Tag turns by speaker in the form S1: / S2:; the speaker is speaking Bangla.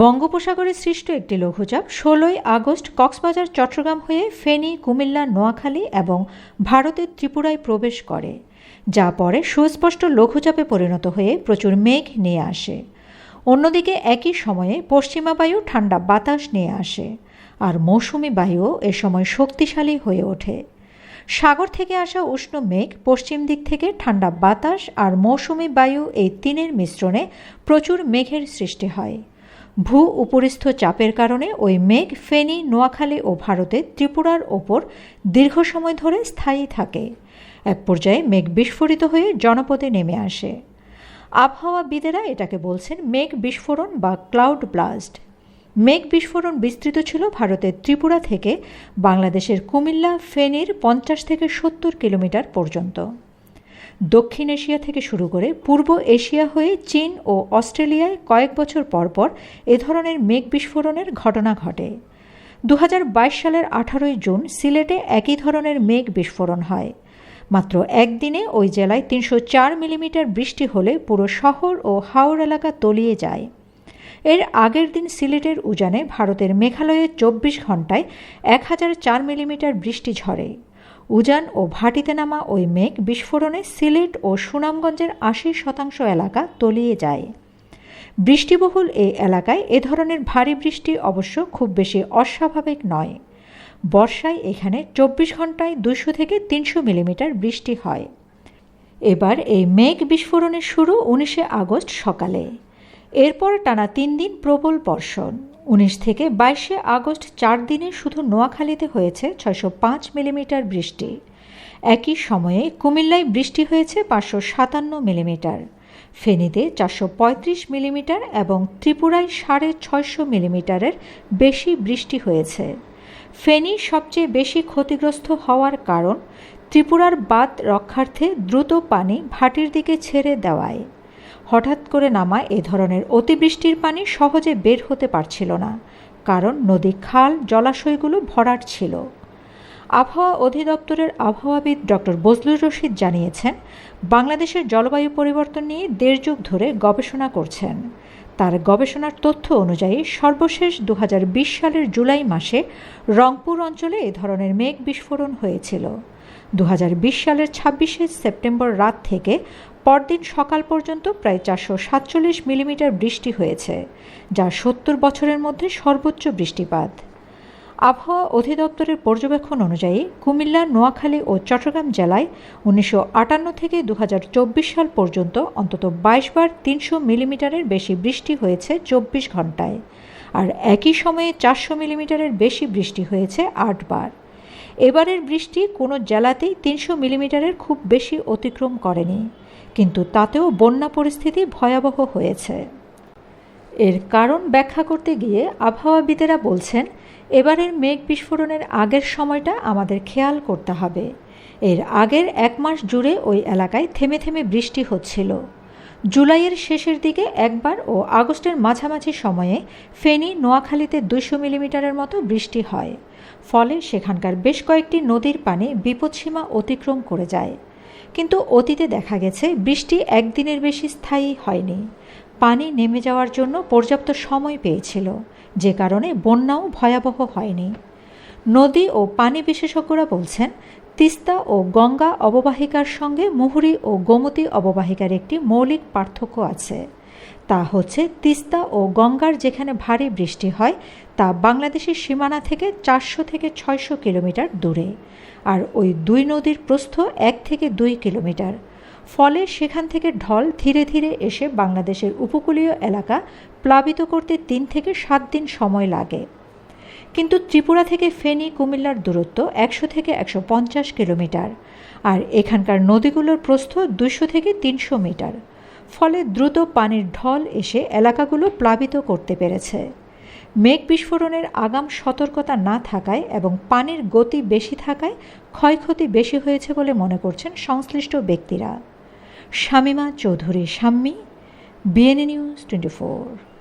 S1: বঙ্গোপসাগরে সৃষ্ট একটি লঘুচাপ ষোলোই আগস্ট কক্সবাজার, চট্টগ্রাম হয়ে ফেনী, কুমিল্লা, নোয়াখালী এবং ভারতের ত্রিপুরায় প্রবেশ করে, যা পরে সুস্পষ্ট লঘুচাপে পরিণত হয়ে প্রচুর মেঘ নিয়ে আসে। অন্যদিকে একই সময়ে পশ্চিমা বায়ু ঠান্ডা বাতাস নিয়ে আসে আর মৌসুমি বায়ুও এ সময় শক্তিশালী হয়ে ওঠে। সাগর থেকে আসা উষ্ণ মেঘ পশ্চিম দিক থেকে ঠান্ডা বাতাস আর মৌসুমি বায়ু এই তিনের মিশ্রণে প্রচুর মেঘের সৃষ্টি হয়। ভূ উপরিস্থ চাপের কারণে ওই মেঘ ফেনী, নোয়াখালী ও ভারতে ত্রিপুরার ওপর দীর্ঘ সময় ধরে স্থায়ী থাকে। এক পর্যায়ে মেঘ বিস্ফোরিত হয়ে জনপদে নেমে আসে। আবহাওয়াবিদেরা এটাকে বলছেন মেঘ বিস্ফোরণ বা ক্লাউড ব্লাস্ট। মেঘ বিস্ফোরণ বিস্তৃত ছিল ভারতের ত্রিপুরা থেকে বাংলাদেশের কুমিল্লা, ফেনীর পঞ্চাশ থেকে সত্তর কিলোমিটার পর্যন্ত। দক্ষিণ এশিয়া থেকে শুরু করে পূর্ব এশিয়া হয়ে চীন ও অস্ট্রেলিয়ায় কয়েক বছর পরপর এ ধরনের মেঘ বিস্ফোরণের ঘটনা ঘটে। দু হাজার বাইশ সালের আঠারোই জুন সিলেটে একই ধরনের মেঘ বিস্ফোরণ হয়। মাত্র একদিনে ওই জেলায় তিনশো চার মিলিমিটার বৃষ্টি হলে পুরো শহর ও হাওড় এলাকা তলিয়ে যায়। এর আগের দিন সিলেটের উজানে ভারতের মেঘালয়ে চব্বিশ ঘন্টায় এক হাজার চার মিলিমিটার বৃষ্টি ঝরে। উজান ও ভাটিতে নামা ওই মেঘ বিস্ফোরণে সিলেট ও সুনামগঞ্জের আশি শতাংশ এলাকা তলিয়ে যায়। বৃষ্টিবহুল এই এলাকায় এ ধরনের ভারী বৃষ্টি অবশ্য খুব বেশি অস্বাভাবিক নয়। বর্ষায় এখানে চব্বিশ ঘন্টায় দুশো থেকে তিনশো মিলিমিটার বৃষ্টি হয়। এবার এই মেঘ বিস্ফোরণের শুরু উনিশে আগস্ট সকালে। এরপর টানা তিন দিন প্রবল বর্ষণ। উনিশ থেকে বাইশে আগস্ট চার দিনে শুধু নোয়াখালীতে হয়েছে ছয়শো পাঁচ মিলিমিটার বৃষ্টি। একই সময়ে কুমিল্লায় বৃষ্টি হয়েছে পাঁচশো সাতান্ন মিলিমিটার, ফেনীতে চারশো পঁয়ত্রিশ মিলিমিটার এবং ত্রিপুরায় সাড়ে ছয়শো মিলিমিটারের বেশি বৃষ্টি হয়েছে। ফেনী সবচেয়ে বেশি ক্ষতিগ্রস্ত হওয়ার কারণ ত্রিপুরার বাদ রক্ষার্থে দ্রুত পানি ভাটির দিকে ছেড়ে দেওয়ায়। হঠাৎ করে নামা এ ধরনের অতিবৃষ্টির পানি সহজে বের হতে পারছিল না, কারণ নদী খাল, জলাশয়গুলো ভরাট ছিল। আবহাওয়া অধিদপ্তরের আবহাওয়াবিদ ডক্টর বজলুর রশিদ জানিয়েছেন, বাংলাদেশের জলবায়ু পরিবর্তন নিয়ে দেড় যুগ ধরে গবেষণা করছেন। তার গবেষণার তথ্য অনুযায়ী সর্বশেষ দু হাজার বিশ সালের জুলাই মাসে রংপুর অঞ্চলে এ ধরনের মেঘ বিস্ফোরণ হয়েছিল। দু হাজার বিশ সালের ছাব্বিশে সেপ্টেম্বর রাত থেকে পরদিন সকাল পর্যন্ত প্রায় চারশো সাতচল্লিশ মিলিমিটার বৃষ্টি হয়েছে, যা সত্তর বছরের মধ্যে সর্বোচ্চ বৃষ্টিপাত। আবহাওয়া অধিদপ্তরের পর্যবেক্ষণ অনুযায়ী কুমিল্লা, নোয়াখালী ও চট্টগ্রাম জেলায় উনিশশো আটান্ন থেকে দু হাজার চব্বিশ সাল পর্যন্ত অন্তত বাইশ বার তিনশো মিলিমিটারের বেশি বৃষ্টি হয়েছে চব্বিশ ঘন্টায় আর একই সময়ে চারশো মিলিমিটারের বেশি বৃষ্টি হয়েছে আটবার। এবারের বৃষ্টি কোনো জেলাতেই তিনশো মিলিমিটারের খুব বেশি অতিক্রম করেনি। কিন্তু তাতেও বন্যা পরিস্থিতি ভয়াবহ হয়েছে। এর কারণ ব্যাখ্যা করতে গিয়ে আবহাওয়াবিদেরা বলছেন, এবারের মেঘ বিস্ফোরণের আগের সময়টা আমাদের খেয়াল করতে হবে। এর আগের এক মাস জুড়ে ওই এলাকায় থেমে থেমে বৃষ্টি হচ্ছিল। জুলাইয়ের শেষের দিকে একবার ও আগস্টের মাঝামাঝি সময়ে ফেনী, নোয়াখালীতে দুশো মিলিমিটারের মতো বৃষ্টি হয়। ফলে সেখানকার বেশ কয়েকটি নদীর পানি বিপদসীমা অতিক্রম করে যায়। কিন্তু অতীতে দেখা গেছে, বৃষ্টি একদিনের বেশি স্থায়ী হয়নি। পানি নেমে যাওয়ার জন্য পর্যাপ্ত সময় পেয়েছিল, যে কারণে বন্যাও ভয়াবহ হয়নি। নদী ও পানি বিশেষজ্ঞরা বলছেন, তিস্তা ও গঙ্গা অববাহিকার সঙ্গে মুহুরী ও গোমতী অববাহিকার একটি মৌলিক পার্থক্য আছে। তা হচ্ছে তিস্তা ও গঙ্গার যেখানে ভারী বৃষ্টি হয়, তা বাংলাদেশের সীমানা থেকে চারশো থেকে ছয়শো কিলোমিটার দূরে, আর ওই দুই নদীর প্রস্থ এক থেকে দুই কিলোমিটার। ফলে সেখান থেকে ঢল ধীরে ধীরে এসে বাংলাদেশের উপকূলীয় এলাকা প্লাবিত করতে তিন থেকে সাত দিন সময় লাগে। কিন্তু ত্রিপুরা থেকে ফেনী, কুমিল্লার দূরত্ব একশো থেকে একশো পঞ্চাশ কিলোমিটার, আর এখানকার নদীগুলোর প্রস্থ দুশো থেকে তিনশো মিটার। ফলে দ্রুত পানির ঢল এসে এলাকাগুলো প্লাবিত করতে পেরেছে। মেঘ বিস্ফোরণের আগাম সতর্কতা না থাকায় এবং পানির গতি বেশি থাকায় ক্ষয়ক্ষতি বেশি হয়েছে বলে মনে করছেন সংশ্লিষ্ট ব্যক্তিরা। Shamima Chowdhury, Shammi, BNA news twenty four.